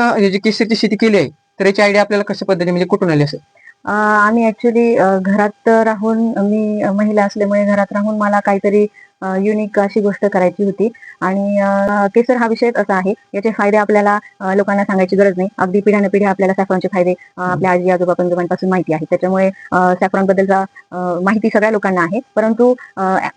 अं, हे जी केसरची शेती केली आहे तर याची आयडिया आपल्याला कशा पद्धतीने म्हणजे कुठून आली असेल? आम्ही ऍक्च्युली घरात राहून मी महिला असल्यामुळे घरात राहून मला काहीतरी युनिक अशी गोष्ट करायची होती. आणि केसर हा विषय असा आहे याचे फायदे आपल्याला लोकांना सांगायची गरज नाही. अगदी पिढ्यान पिढ्या आपल्याला सॅफ्रॉनचे फायदे आपल्या आजी आजोबा पंजोबांपासून माहिती आहे त्याच्यामुळे सॅफ्रॉन बद्दलचा माहिती सगळ्या लोकांना आहे. परंतु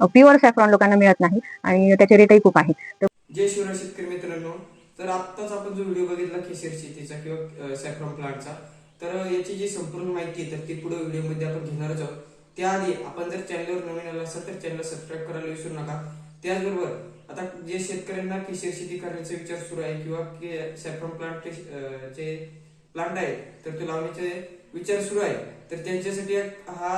प्युअर सॅफ्रॉन लोकांना मिळत नाही. आणि त्याचे रेटही खूप आहेत. जय शिवराय शेतकरी मित्रांनो. तर आत्ताच आपण जो व्हिडिओ बघितला केशर शेतीचा किंवा सॅफ्रॉन प्लांटचा तर याची जी संपूर्ण माहिती आहे तर ती पुढे व्हिडिओमध्ये आपण घेणारच आहोत. त्याआधी आपण जर चॅनलवर नवीन आला असाल तर चॅनल सबस्क्राईब करायला विसरू नका. त्याचबरोबर आता जे शेतकऱ्यांना केशर शेती करण्याचा विचार सुरू आहे किंवा सॅफ्रॉन प्लांट जे प्लांट आहे तर तो लावण्याचे विचार सुरू आहे. तर त्यांच्यासाठी एक हा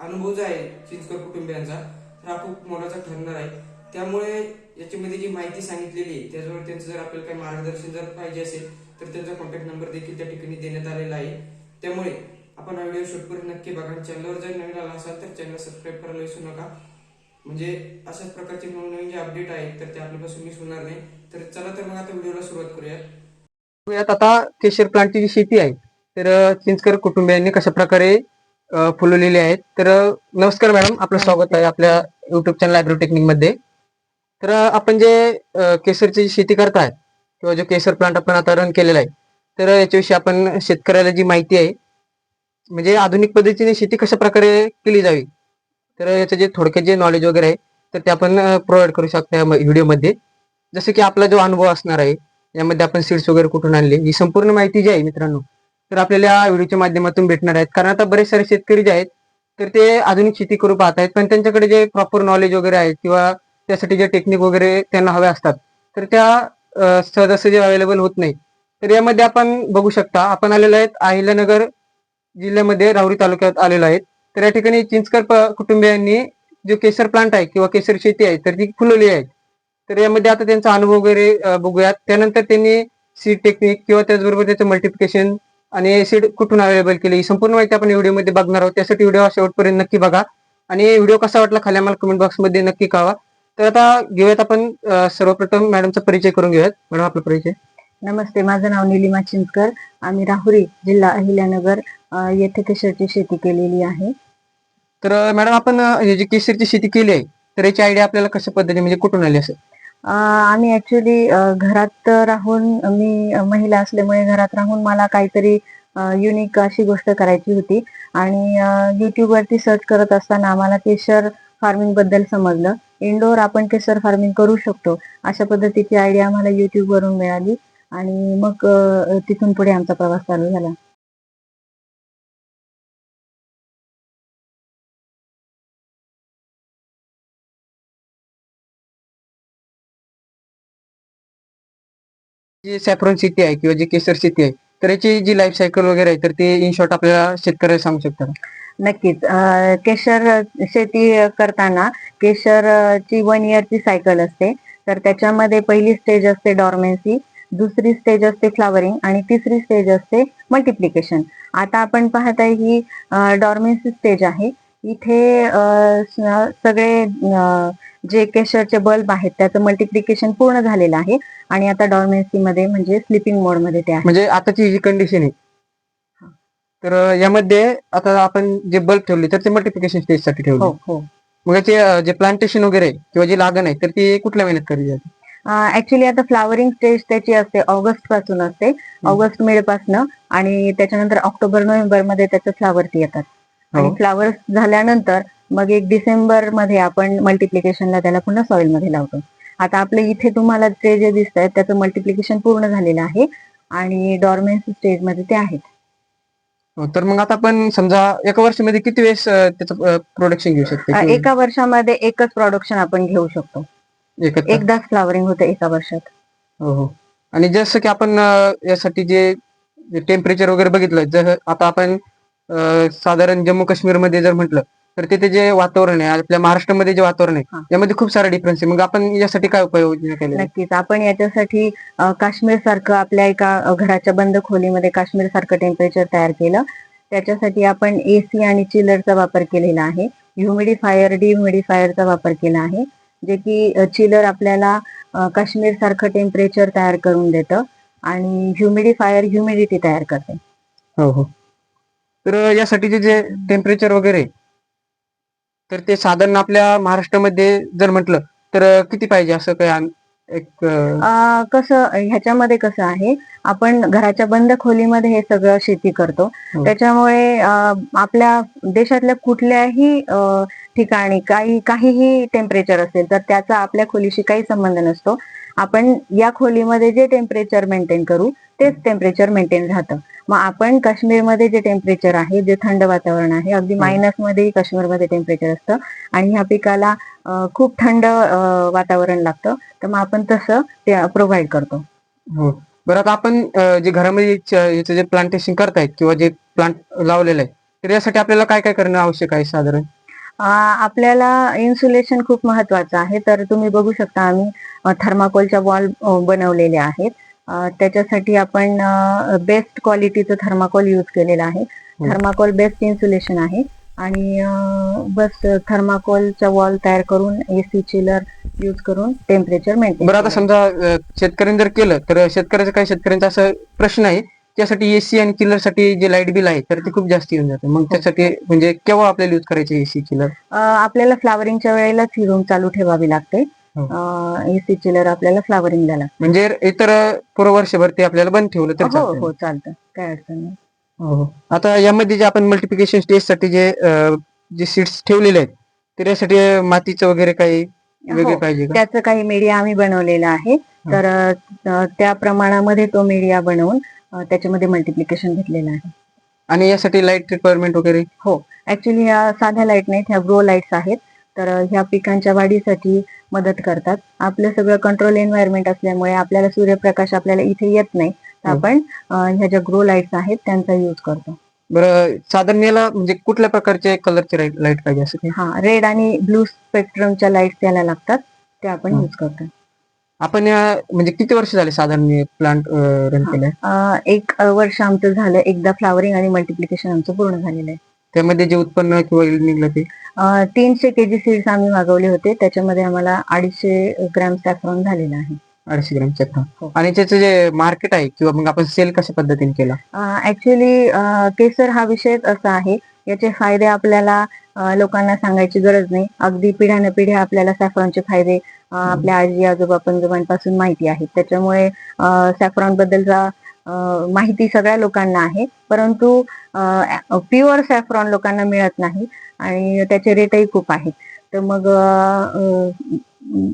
अनुभव जो आहे चिंचकर कुटुंबियांचा तर हा खूप मोलाचा ठरणार आहे. त्यामुळे याच्यामध्ये जी माहिती सांगितलेली आहे त्याच्यावर त्यांचं जर आपल्याला काही मार्गदर्शन जर पाहिजे असेल तर त्यांचा कॉन्टॅक्ट नंबर देखील त्या ठिकाणी देण्यात आलेला आहे. त्यामुळे आपण हा व्हिडिओ शूटपर्यंत नक्की बघा. आणि चॅनलवर जर नवीन आला असाल तर चॅनल सबस्क्राईब करायला विसरू नका. म्हणजे अशाच प्रकारचे नवीन जे अपडेट आहेत तर ते आपल्यापासून मिस होणार नाही. तर चला तर मग आता व्हिडिओला सुरुवात करूया यात आता केशर प्लांटची जी शेती आहे तर चिंचकर कुटुंबियांनी कशा प्रकारे फुलवलेली आहेत. तर नमस्कार मॅडम. आपलं स्वागत आहे आपल्या युट्यूब चॅनल ॲग्रोटेक्निकमध्ये. तर आपण जे केसरची जी शेती करताय किंवा जो केसर प्लांट आपण आता रन केलेला आहे तर याच्याविषयी आपण शेतकऱ्याला जी माहिती आहे म्हणजे आधुनिक पद्धतीने शेती कशा प्रकारे केली जावी तर याचं जे थोडक्यात जे नॉलेज वगैरे आहे तर ते आपण प्रोव्हाइड करू शकतो या व्हिडिओमध्ये जसं की आपला जो अनुभव असणार आहे यामध्ये आपण सीड्स वगैरे कुठून आणले ही संपूर्ण माहिती जी आहे मित्रांनो तर आपल्याला या व्हिडिओच्या माध्यमातून भेटणार आहेत. कारण आता बरेच सारे शेतकरी जे आहेत तर ते आधुनिक शेती करू पाहत आहेत पण त्यांच्याकडे जे प्रॉपर नॉलेज वगैरे आहे किंवा त्यासाठी जे टेक्निक वगैरे त्यांना हवे असतात तर त्या सहजासहजी अवेलेबल होत नाही तर यामध्ये आपण बघू शकता आपण आलेलो आहेत अहिल्यानगर जिल्ह्यामध्ये राहुरी तालुक्यात आलेलो आहेत. तर या ठिकाणी चिंचकर कुटुंबियांनी जो केसर प्लांट आहे किंवा केसर शेती आहे तर ती फुलवली आहे. तर यामध्ये आता त्यांचा अनुभव वगैरे बघूयात. त्यानंतर त्यांनी सीड टेक्निक किंवा त्याचबरोबर त्याचं मल्टिप्लिकेशन आणि सीड कुठून अवेलेबल केली ही संपूर्ण माहिती आपण व्हिडिओमध्ये बघणार आहोत. त्यासाठी व्हिडिओ शेवटपर्यंत नक्की बघा. आणि व्हिडिओ कसा वाटला खाली आम्हाला कमेंट बॉक्समध्ये नक्की कळवा. तर आता घेऊयात आपण सर्वप्रथम मॅडमचा परिचय करून घेऊयात. मॅडम आपला परिचय. नमस्ते माझं नाव निलिमा चिंचकर. आम्ही राहुरी जिल्हा अहिल्यानगर येथे केशरची शेती केलेली आहे. तर मॅडम आपण हे जी केसरची शेती केली आहे तर याची आयडिया आपल्याला कशा पद्धतीने म्हणजे कुठून आली असेल? आम्ही ऍक्च्युली घरात राहून मी महिला असल्यामुळे घरात राहून मला काहीतरी युनिक अशी गोष्ट करायची होती. आणि युट्यूब वरती सर्च करत असताना आम्हाला केशर फार्मिंगबद्दल समजलं. इंडोर आपण केसर फार्मिंग करू शकतो. अशा पद्धतीची आयडिया आम्हाला युट्यूब वरून मिळाली आणि मग तिथून पुढे आमचा प्रवास चालू झाला. जी सॅफ्रॉन शेती आहे किंवा जी केसर शेती आहे तर याची जी लाईफ सायकल वगैरे आहे तर ते इन शॉर्ट आपल्याला शेतकऱ्याला सांगू शकतात नक्कीच. केशर शेती करताना केशरची वन इयरची सायकल असते. तर त्याच्यामध्ये पहिली स्टेज असते डॉर्मेन्सी दुसरी स्टेज असते फ्लावरिंग आणि तिसरी स्टेज असते मल्टिप्लिकेशन आता आपण पाहत आहे ही डॉर्मेन्सी स्टेज आहे. इथे सगळे जे केशरचे बल्ब आहेत त्याचं मल्टिप्लिकेशन पूर्ण झालेलं आहे. आणि आता डॉर्मेन्सी मध्ये म्हणजे स्लिपिंग मोडमध्ये ते आहे. म्हणजे आताची जी कंडिशन आहे तर यामध्ये आता आपण जे बल्ब ठेवले तर ते मल्टिप्लिकेशन स्टेजसाठी ठेवले. हो हो. मग याचे अं, जे प्लांटेशन वगैरे किंवा जे लागण आहे तर ती कुठल्या महिन्यात करायची जाते ऍक्च्युली आता फ्लावरिंग स्टेज त्याची असते ऑगस्टपासून असते. ऑगस्ट मिड पासनं. आणि त्याच्यानंतर ऑक्टोबर नोव्हेंबरमध्ये त्याचे फ्लावर्स येतात. आणि हो. फ्लावर्स झाल्यानंतर मग एक डिसेंबरमध्ये आपण मल्टिप्लिकेशनला त्याला पुन्हा सॉइलमध्ये लावतो. आता आपल्या इथे तुम्हाला ते जे दिसत आहे त्याचं मल्टिप्लिकेशन पूर्ण झालेलं आहे. आणि डॉर्मेन्सी स्टेजमध्ये ते आहेत. तर मग आता आपण समजा एका वर्षामध्ये किती वेळेस त्याचं प्रोडक्शन घेऊ शकतो? एका वर्षामध्ये एकच प्रोडक्शन आपण घेऊ शकतो. एकदाच फ्लावरिंग होतं एका वर्षात. हो हो. आणि जसं की आपण यासाठी जे टेम्परेचर वगैरे बघितलं जसं आता आपण साधारण जम्मू काश्मीरमध्ये जर म्हटलं तर तिथे जे वातावरण आहे आपल्या महाराष्ट्रामध्ये जे वातावरण. आहे यामध्ये खूप सारा डिफरन्स आहे. मग आपण यासाठी काय उपाययोजना केल्या नक्कीच. आपण याच्यासाठी काश्मीर सारखं आपल्या एका घराच्या बंद खोलीमध्ये काश्मीर सारखं टेम्परेचर तयार केलं. त्याच्यासाठी आपण एसी आणि चिलरचा वापर केलेला आहे. ह्युमिडिफायर डिह्युमिडिफायरचा वापर केला आहे. जे की चिलर आपल्याला काश्मीर सारखं टेम्परेचर तयार करून देतं आणि ह्युमिडिफायर ह्युमिडिटी तयार करते. हो हो. तर यासाठीचे जे टेम्परेचर वगैरे तर ते साधारण आपल्या महाराष्ट्रामध्ये जर म्हटलं तर किती पाहिजे असं काही एक कसं ह्याच्यामध्ये कसं आहे आपण घराच्या बंद खोलीमध्ये हे सगळं शेती करतो हो. त्याच्यामुळे आपल्या देशातल्या कुठल्याही ठिकाणी काही काहीही टेम्परेचर असेल तर त्याचा आपल्या खोलीशी काही संबंध नसतो आपण या खोलीमध्ये जे टेम्परेचर मेंटेन करू तेच टेम्परेचर मेंटेन राहतं. मग आपण काश्मीरमध्ये जे टेम्परेचर आहे जे थंड वातावरण आहे अगदी हो. मायनस मध्येही काश्मीरमध्ये टेम्परेचर असतं. आणि ह्या पिकाला खूप थंड वातावरण लागतं. तर मग आपण तसं ते प्रोव्हाइड करतो. हो. बरं आता आपण जे घरामध्ये याचं जे प्लांटेशन करतायत किंवा जे प्लांट लावलेलं आहे तर यासाठी आपल्याला काय काय करणं आवश्यक आहे साधारण? आपल्याला इन्सुलेशन खूप महत्वाचं आहे. तर तुम्ही बघू शकता आम्ही थर्माकोलच्या वॉल बनवलेले आहेत. त्याच्यासाठी आपण बेस्ट क्वालिटीचं थर्माकोल यूज केलेलं आहे. थर्माकोल बेस्ट इन्सुलेशन आहे. आणि बस थर्माकोलच्या वॉल तयार करून एसी चिलर यूज करून टेम्परेचर मेंटेन बरं आता समजा शेतकऱ्यांनी जर केलं तर शेतकऱ्याचं काही शेतकऱ्यांचा असा प्रश्न आहे त्यासाठी एसी आणि चिलरसाठी जे लाइट बिल आहे तर ते खूप जास्त येऊन जातं. मग त्यासाठी म्हणजे केव्हा आपल्याला युज करायचे एसी चिलर आपल्याला फ्लावरिंगच्या वेळेलाच ही रूम चालू ठेवावी लागते. हो. एसी चिलर आपल्याला फ्लावरिंगला लागते. म्हणजे इतर पूर्ण वर्षभर ते आपल्याला बंद ठेवलं तर हो चालतंय. हो चालतं. काय अडचण नाही. हो, हो. आता यामध्ये जे आपण मल्टिप्लिकेशन स्टेजसाठी जे अं, जे सीट्स ठेवलेले आहेत तर यासाठी मातीचं वगैरे काही वेगळे हो. पाहिजे का? त्याचं काही मीडिया आम्ही बनवलेला आहे. तर अ, त्या प्रमाणामध्ये तो मीडिया बनवून अ, त्याच्यामध्ये मल्टिप्लिकेशन घेतलेलं आहे. आणि यासाठी लाइट रिक्वायरमेंट वगैरे? ऍक्च्युली ह्या साध्या लाइट नाहीत ह्या ग्रो लाईट्स आहेत. तर ह्या पिकांच्या वाढीसाठी मदत करतात. आपलं सगळं कंट्रोल एन्व्हायरमेंट असल्यामुळे आपल्याला सूर्यप्रकाश आपल्याला इथे येत नाही. तर हो. आपण ह्या ज्या ग्रो लाईट्स आहेत त्यांचा यूज करतो. बरं साधारण याला म्हणजे कुठल्या प्रकारचे कलरचे लाइट पाहिजे असं हा रेड आणि ब्लू स्पेक्ट्रमच्या लाईट्स त्याला लागतात. ते आपण. यूज करतो. आपण या- म्हणजे किती वर्ष झाले साधारण प्लांट रन. केलंय? अ, एक वर्ष आमचं झालं. एकदा फ्लावरिंग आणि मल्टिप्लिकेशन आमचं पूर्ण झालेलं आहे. त्यामध्ये जे उत्पन्न किंवा yield निघलं ते? तीनशे केजी सीड्स आम्ही मागवले होते. त्याच्यामध्ये आम्हाला अडीचशे ग्रॅम सॅफ्रॉन झालेला आहे. अडीचशे ग्रॅमच्या हो. आणि त्याचं जे मार्केट आहे किंवा मग आपण सेल कशा पद्धतीने केला? ऍक्च्युली केसर हा विषयच असा आहे. याचे फायदे आपल्याला अ, लोकांना सांगायची गरज नाही. अगदी पिढ्यान पिढ्या आपल्याला सॅफ्रॉनचे फायदे अ, आपल्या आजी आजोबा पंजोबांपासून माहिती आहेत. त्याच्यामुळे सॅफ्रॉन बद्दलचा माहिती सगळ्या लोकांना आहे परंतु प्युअर सॅफ्रॉन लोकांना मिळत नाही आणि त्याचे रेटही खूप आहेत. तर मग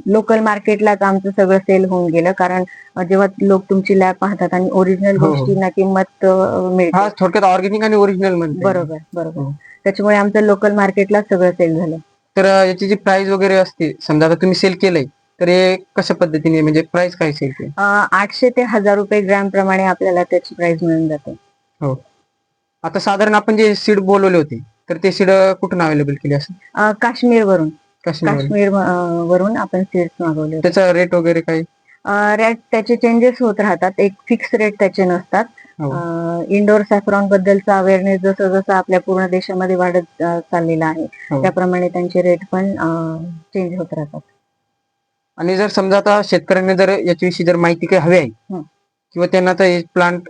लोकल मार्केटलाच आमचं सगळं सेल होऊन गेलं कारण जेव्हा लोक तुमची लॅब पाहतात आणि ओरिजिनल हो, हो. गोष्टींना किंमत मिळते. हा थोडक्यात ऑर्गॅनिक आणि ओरिजिनल बरोबर बरोबर. हो. त्याच्यामुळे आमचं लोकल मार्केटला सगळं सेल झालं. तर याची जी प्राइस वगैरे असते समजा आता तुम्ही सेल केलंय तर हे कशा पद्धतीने म्हणजे प्राइस काय सेल केली अं, आठशे ते हजार रुपये ग्रॅम प्रमाणे आपल्याला त्याची प्राइस मिळून जाते. आता साधारण आपण जे सीड बोलवले होते तर ते सीड कुठून अवेलेबल केले असं अं, काश्मीर वरून काश्मीर काश्मीर अं, वरून आपण सीड्स मागवले त्याचा रेट वगैरे काय? रेट त्याचे चेंजेस होत राहतात. एक फिक्स रेट त्याचे नसतात. हो. इंडोर सॅफ्रॉन बद्दलचा अवेअरनेस जसं जसं आपल्या पूर्ण देशामध्ये वाढत अं, चाललेला आहे हो. त्याप्रमाणे त्यांचे रेट पण चेंज होत राहतात. आणि जर समजा आता शेतकऱ्यांना जर याच्याविषयी जर माहिती काही हवी आहे. किंवा त्यांना आता प्लांट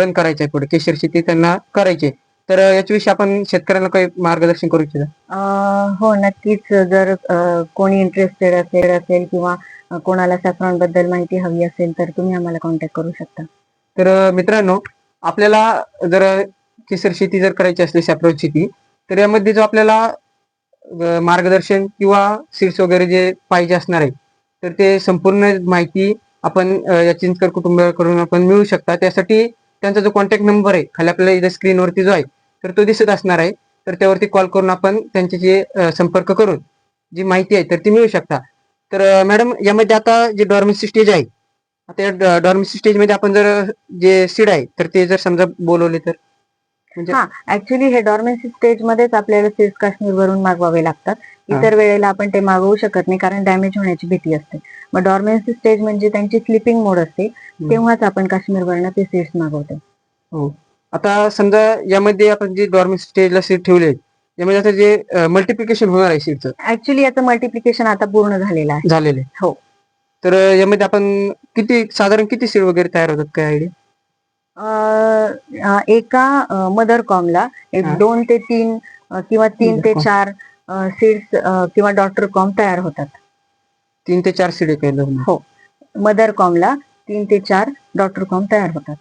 रन करायचं आहे पुढे केशर शेती त्यांना करायची. तर याच्याविषयी आपण शेतकऱ्यांना काही मार्गदर्शन करू इच्छिता हो नक्कीच जर कोणी इंटरेस्टेड असेल असेल किंवा कोणाला सॅफ्रॉनबद्दल माहिती हवी असेल तर तुम्ही आम्हाला कॉन्टॅक्ट करू शकता तर मित्रांनो आपल्याला जर केसर शेती जर करायची असली सॅप्रोच शेती तर यामध्ये जो आपल्याला मार्गदर्शन किंवा सीड्स वगैरे जे पाहिजे असणार आहे तर ते संपूर्ण माहिती आपण या चिंचकर कुटुंबाकडून आपण मिळू शकता. त्यासाठी त्यांचा जो कॉन्टॅक्ट नंबर आहे खाली आपल्याला इथे स्क्रीनवरती जो आहे तर तो दिसत असणार आहे. तर त्यावरती कॉल करून आपण त्यांच्याशी जे संपर्क करून जी माहिती आहे तर ती मिळू शकता. तर मॅडम यामध्ये आता जे डॉर्मेसी स्टेज आहे आता या डॉर्मेसी स्टेजमध्ये आपण जर जे सीड आहे तर ते जर समजा बोलवले तर? म्हणजे हा ऍक्च्युली हे डॉर्मेसी स्टेज मध्येच आपल्याला सीड्स काश्मीर वरून मागवावे लागतात. इतर वेळेला आपण ते मागवू शकत नाही कारण डॅमेज होण्याची भीती असते. मग डॉर्मेन्सी स्टेज म्हणजे त्यांची स्लिपिंग मोड असते तेव्हाच आपण काश्मीर ते सीड्स मागवतो. हो. आता समजा यामध्ये आपण जे डॉर्मन्सी स्टेजला सीड ठेवले यामध्ये आता जे मल्टिप्लिकेशन होणार आहे सीडचं ऍक्च्युली याचं मल्टिप्लिकेशन आता पूर्ण झालेलं आहे. झालेले हो. तर यामध्ये आपण किती साधारण किती सीड वगैरे तयार होतात काय आयडिया एका मदर कॉमला एक. दोन ते तीन किंवा तीन ते. चार सीड्स किंवा डॉक्टर कॉम तयार होतात. तीन ते चार सीड केलं मदर कॉमला तीन ते चार डॉक्टर कॉम तयार होतात.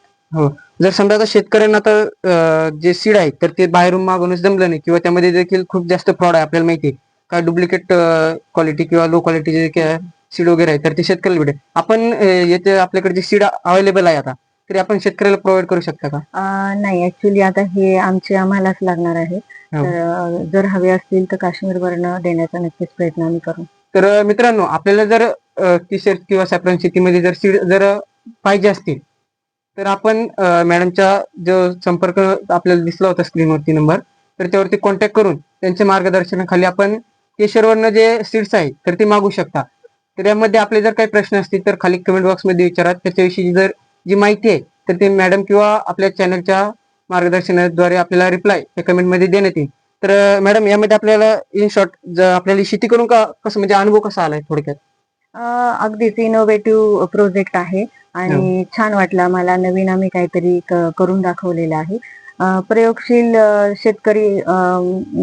जर समजा आता शेतकऱ्यांना आता जे सीड आहे तर ते बाहेरून मागवणच जमलं नाही किंवा त्यामध्ये देखील खूप जास्त फ्रॉड आहे आपल्याला माहिती आहे. काय डुप्लिकेट क्वालिटी किंवा लो क्वालिटीचे सीड वगैरे आहे तर ते शेतकऱ्याला भेटेल. आपण येथे आपल्याकडे जे सीड अवेलेबल आहे आता तरी आपण शेतकऱ्याला प्रोव्हाइड करू शकता का? अं, नाही ऍक्च्युली आता हे आमचे आम्हालाच लागणार आहे. हो. तर अं, जर हवे असतील तर काश्मीर वरनं देण्याचा नक्कीच प्रयत्न आम्ही करू. तर अं, मित्रांनो आपल्याला जर किशोर किंवा सॅप्रन शेतीमध्ये जर सीड जर पाहिजे असतील तर आपण अं, मॅडमचा जो संपर्क आपल्याला दिसला होता स्क्रीनवरती नंबर तर त्यावरती कॉन्टॅक्ट करून त्यांच्या मार्गदर्शनाखाली आपण केशरवरनं जे सीड्स आहे तर ते मागू शकता. तर यामध्ये आपले जर काही प्रश्न असतील तर खाली कमेंट बॉक्समध्ये विचारा. त्याच्याविषयी जर जी माहिती आहे तर ते मॅडम किंवा आपल्या चॅनलच्या मार्गदर्शनाद्वारे आपल्याला रिप्लाय त्या कमेंटमध्ये देण्यात येईल. तर मॅडम यामध्ये आपल्याला इन शॉर्ट आपल्याला शेती करून का कसं म्हणजे अनुभव कसा आलाय थोडक्यात? अगदीच इनोव्हेटिव्ह प्रोजेक्ट आहे आणि छान वाटलं मला. नवीन आम्ही काहीतरी करून दाखवलेलं आहे. प्रयोगशील शेतकरी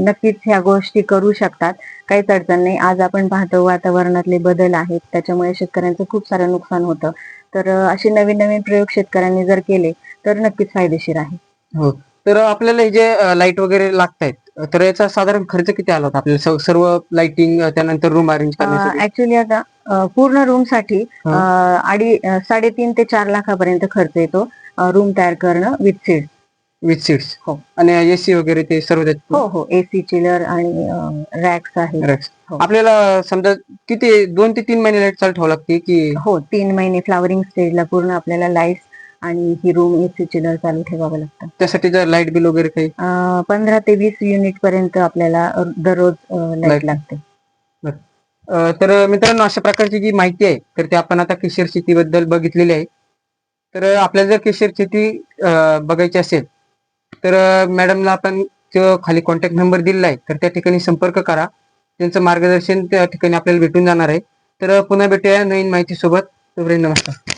नक्कीच ह्या गोष्टी करू शकतात. काहीच अडचण नाही. आज आपण पाहतो वातावरणातले बदल आहेत. त्याच्यामुळे शेतकऱ्यांचं खूप सारं नुकसान होतं. तर असे नवीन नवीन प्रयोग शेतकऱ्यांनी जर केले तर नक्कीच फायदेशीर आहे. हो. तर आपल्याला हे जे लाइट वगैरे लागतायत तर याचा साधारण खर्च किती आला होता? आपल्याला सर्व- लाइटिंग त्यानंतर रूम अरेंज ऍक्च्युली आता पूर्ण रूमसाठी अडी साडेतीन ते चार लाखापर्यंत खर्च येतो रूम तयार करणं विथ सीड विथ सीट्स हो. आणि एसी वगैरे ते सर्व त्यात हो हो एसी चिलर आणि रॅक्स आहे Racks. हो. आपल्याला समजा किती दोन ते तीन महिने लाइट चालू ठेवावं लागते की हो तीन महिने फ्लावरिंग स्टेजला पूर्ण आपल्याला लाईट्स आणि ही रूम एसी चिलर चालू ठेवावं लागतं त्यासाठी जर लाइट बिल वगैरे काही अं, पंधरा ते वीस युनिट पर्यंत आपल्याला अं, दररोज लाइट Light. लागते अं, तर मित्रांनो अशा प्रकारची जी माहिती आहे तर ते आपण आता केशर शेतीबद्दल बघितलेली आहे तर आपल्याला जर केशर शेती अं, बघायची असेल तर मॅडमला आपण जो खाली कॉन्टॅक्ट नंबर दिलेला आहे तर त्या ठिकाणी संपर्क करा. त्यांचं मार्गदर्शन त्या ठिकाणी आपल्याला भेटून जाणार आहे. तर पुन्हा भेटूया नवीन माहिती सोबत तोपर्यंत नमस्कार.